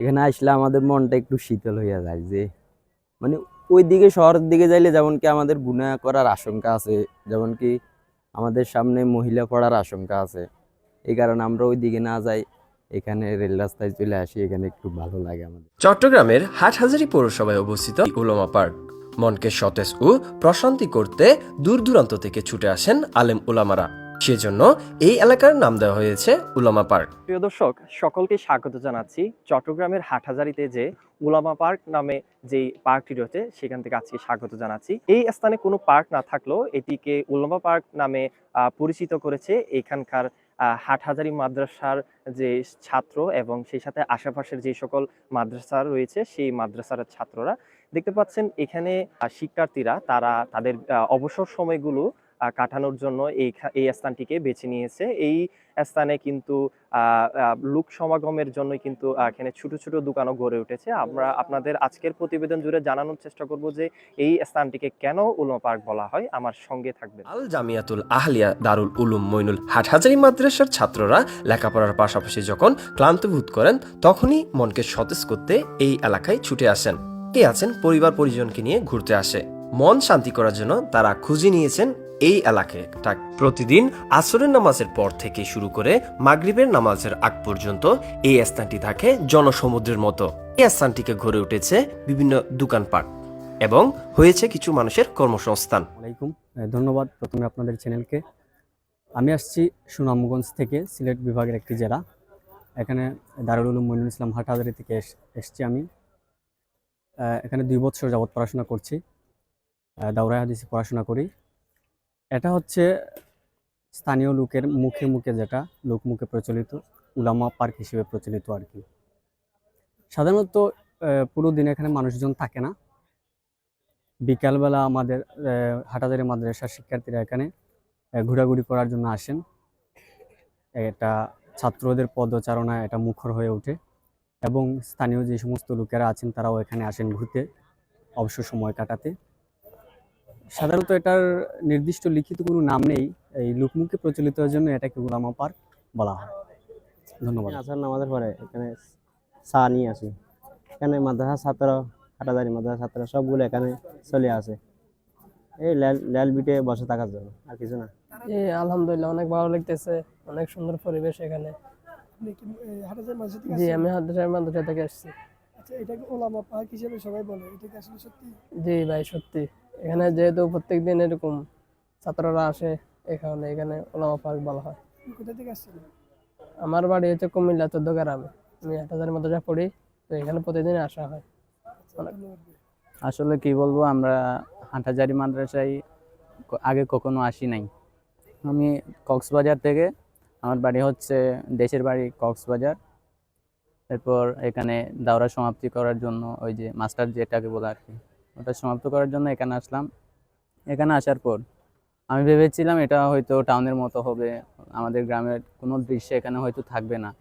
এখানে আসলে আমাদের মনটা একটু শীতল হইয়া যায় যে মানে ওই দিকে শহরের দিকে যাইলে যেমন কি আমাদের গুণা করার আশঙ্কা আছে, যেমন কি আমাদের সামনে মহিলা পড়ার আশঙ্কা আছে। এই কারণে আমরা ওই দিকে না যাই, এখানে রেল রাস্তায় চলে আসি, এখানে একটু ভালো লাগে আমাদের। চট্টগ্রামের হাটহাজারী পৌরসভায় অবস্থিত উলোমা পার্ক। মনকে সতেজ ও প্রশান্তি করতে দূর দূরান্ত থেকে ছুটে আসেন আলেম উলামারা। সেজন্য এই এলাকার নাম দেওয়া হয়েছে উলামা পার্ক। প্রিয় দর্শক, সকলকে স্বাগত জানাচ্ছি চট্টগ্রামের হাটহাজারিতে যে উলামা পার্ক নামে যেই পার্কটি রয়েছে, সেখান থেকে আজকে স্বাগত জানাচ্ছি। এই স্থানে কোনো পার্ক না থাকলেও এটিকে উলামা পার্ক নামে পরিচিত করেছে এখানকার হাটহাজারি মাদ্রাসার যে ছাত্র এবং সেই সাথে আশেপাশের যে সকল মাদ্রাসা রয়েছে, সেই মাদ্রাসার ছাত্ররা। দেখতে পাচ্ছেন এখানে শিক্ষার্থীরা তারা তাদের অবসর সময়গুলো কাটানোর জন্য এই এই স্থানটিকে বেছে নিয়েছে। এই স্থানে কিন্তু লোক সমাগমের জন্য কিন্তু এখানে ছোট ছোট দোকানও গড়ে উঠেছে। আমরা আপনাদের আজকের প্রতিবেদন জুড়ে জানানোর চেষ্টা করব যে এই স্থানটিকে কেন উলমা পার্ক বলা হয়। আমার সঙ্গে থাকবে আল জামিয়াতুল আহলিয়া দারুল উলুম মইনুল হাটহাজারী মাদ্রাসার ছাত্ররা লেখাপড়ার পাশাপাশি যখন ক্লান্ত বোধ করেন, তখনই মনকে সতেজ করতে এই এলাকায় ছুটে আসেন। কে আছেন? পরিবার পরিজনকে নিয়ে ঘুরতে আসে। মন শান্তি করার জন্য তারা খুঁজে নিয়েছেন এই এলাকাটা প্রতিদিন আসরের নামাজের পর থেকে শুরু করে মাগরিবের নামাজের আগ পর্যন্ত এই স্থানটি থাকে জনসমুদ্রের মতো। এই স্থানটিকে গড়ে উঠেছে বিভিন্ন দোকানপাট এবং হয়েছে কিছু মানুষের কর্মসংস্থান। আলাইকুম ধন্যবাদ প্রথমে আপনাদের চ্যানেলকে। আমি আসছি সুনামগঞ্জ থেকে, সিলেট বিভাগের একটি জেলা। এখানে দারুল উলুম মইনুল ইসলাম হাটহাজারি থেকে এস- এসছি আমি। এখানে দুই বছর যাবৎ পড়াশোনা করছি। দাউরাই হাদিসে পড়াশোনা করি। এটা হচ্ছে স্থানীয় লোকের মুখে মুখে যেটা লোক মুখে প্রচলিত উলামা পার্ক হিসেবে প্রচলিত আর কি। সাধারণত পুরো দিন এখানে মানুষজন থাকে না। বিকালবেলা আমাদের আহ, হাটাজারি মাদ্রাসার শিক্ষার্থীরা এখানে ঘোরাঘুরি করার জন্য আসেন। এটা ছাত্রদের পদচারণা এটা মুখর হয়ে ওঠে। এবং স্থানীয় যে সমস্ত লোকেরা আছেন তারাও এখানে আসেন ঘুরতে অবসর সময় কাটাতে। সাধারণত এটার নির্দিষ্ট লিখিত কোনো নাম নেই। এই লোকমুখে প্রচলিত হওয়ার জন্য এটাকে গুলামা পার্ক বলা হয়। ধন্যবাদ। আসার নামাজের পরে এখানে চা নিয়ে আসি। এখানে মাদ্রাসা ছাত্র হাটাদারি মাদ্রাসা ছাত্র সবগুলো এখানে চলে আসে। এই ল্যাল ল্যাল বিটে বসে থাকার জন্য আর কিছু না। এই আলহামদুলিল্লাহ অনেক ভালো লাগতেছে। অনেক সুন্দর পরিবেশ এখানে। জি আমি হাদ্রাসার মাদ্রাসা থেকে আসছি। আচ্ছা এটাকে ওলামা পার্ক হিসেবে সবাই বলে এটা কি আসলে সত্যি? জি ভাই সত্যি। এখানে যেহেতু প্রত্যেক দিন এরকম ছাত্ররা আসে এখানে এখানে ওলামা পার্ক বলা হয়। কোথা থেকে আসছেন? আমার বাড়ি হচ্ছে কুমিল্লা চোদ্দ গ্রামে। আমি হাজার মাদ্রাসা পড়ি তো এখানে প্রতিদিন আসা হয়। আসলে কি বলব আমরা হাটহাজারি মাদ্রাসায় আগে কখনো আসি নাই। আমি কক্সবাজার থেকে আমার বাড়ি হচ্ছে দেশের বাড়ি কক্সবাজার। এরপর এখানে দাওরা সমাপ্তি করার জন্য ওই যে মাস্টার যেটাকে বলে আর কি ওটা সমাপ্ত করার জন্য এখানে আসলাম। এখানে আসার পর আমি ভেবেছিলাম এটা হয়তো টাউনের মতো হবে, আমাদের গ্রামের কোনো দৃশ্য এখানে হয়তো থাকবে না।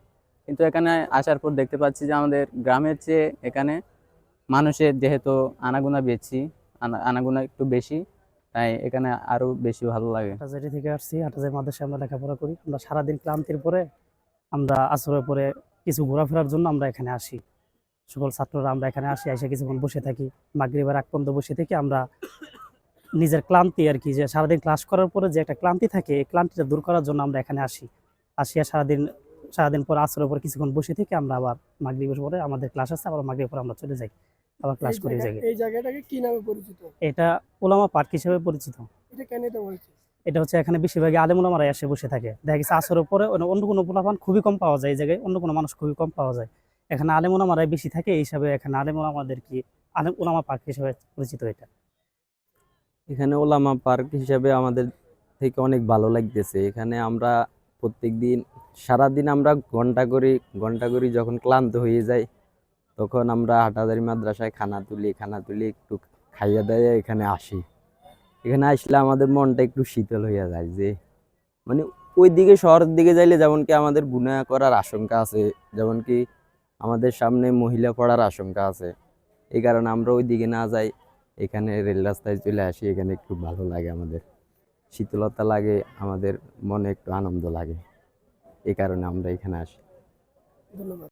কিন্তু এখানে আসার পর দেখতে পাচ্ছি যে আমাদের গ্রামের চেয়ে এখানে মানুষের যেহেতু আনাগোনা বেশি, আনা- আনাগোনা একটু বেশি, তাই এখানে আরও বেশি ভালো লাগে। হাটাজারি থেকে আসছি হাটাজারি মাদ্রাসায় আমরা লেখাপড়া করি। আমরা সারাদিন ক্লান্তির পরে আমরা আসরের পরে কিছু ঘোরাফেরার জন্য আমরা এখানে আসি। সকল ছাত্ররা আমরা এখানে আসি এসে কিছুক্ষণ বসে থাকি। মাগরিবের আগ পর্যন্ত বসে থেকে আমরা নিজের ক্লান্তি আর কি যে সারাদিন ক্লাস করার পরে যে একটা ক্লান্তি থাকে এই ক্লান্তিটা দূর করার জন্য আমরা এখানে আসি। আসিয়া সারাদিন সারাদিন পর আসরের পর কিছুক্ষণ বসে থেকে আমরা আবার মাগরিবের পরে আমাদের ক্লাস আছে আবার মাগরিবের পর আমরা চলে যাই। আবার ক্লাস করি জায়গায় এই জায়গাটাকে কি নামে পরিচিত? এটা ওলামা পার্ক হিসেবে পরিচিত। এটা কেন এটা বলছে এটা হচ্ছে এখানে বেশিরভাগই আলেমুলামারা এসে বসে থাকে। দেখা গেছে আসরের পরে অন্য অন্য কোনো পোলাপান খুবই কম পাওয়া যায় এই জায়গায় অন্য কোনো মানুষ খুবই কম পাওয়া যায়। এখানে আলেমুলামারাই বেশি থাকে, এই হিসাবে এখানে আলেমুলামাদের কি আলেম ওলামা পার্ক হিসাবে পরিচিত এটা? এখানে ওলামা পার্ক হিসাবে আমাদের থেকে অনেক ভালো লাগতেছে। এখানে আমরা প্রত্যেক দিন সারাদিন আমরা ঘণ্টা করি ঘণ্টা করি যখন ক্লান্ত হয়ে যাই, তখন আমরা হাটাদারি মাদ্রাসায় খানা তুলি খানা তুলি, একটু খাইয়া দাইয়া এখানে আসি। এখানে আসলে আমাদের মনটা একটু শীতল হইয়া যায় যে মানে ওই দিকে শহরের দিকে যাইলে যেমন কি আমাদের গুণা করার আশঙ্কা আছে, যেমন কি আমাদের সামনে মহিলা পড়ার আশঙ্কা আছে। এই কারণে আমরা ওই দিকে না যাই, এখানে রেল রাস্তায় চলে আসি, এখানে একটু ভালো লাগে আমাদের। শীতলতা লাগে, আমাদের মনে একটু আনন্দ লাগে। এ কারণে আমরা এখানে আসি। ধন্যবাদ।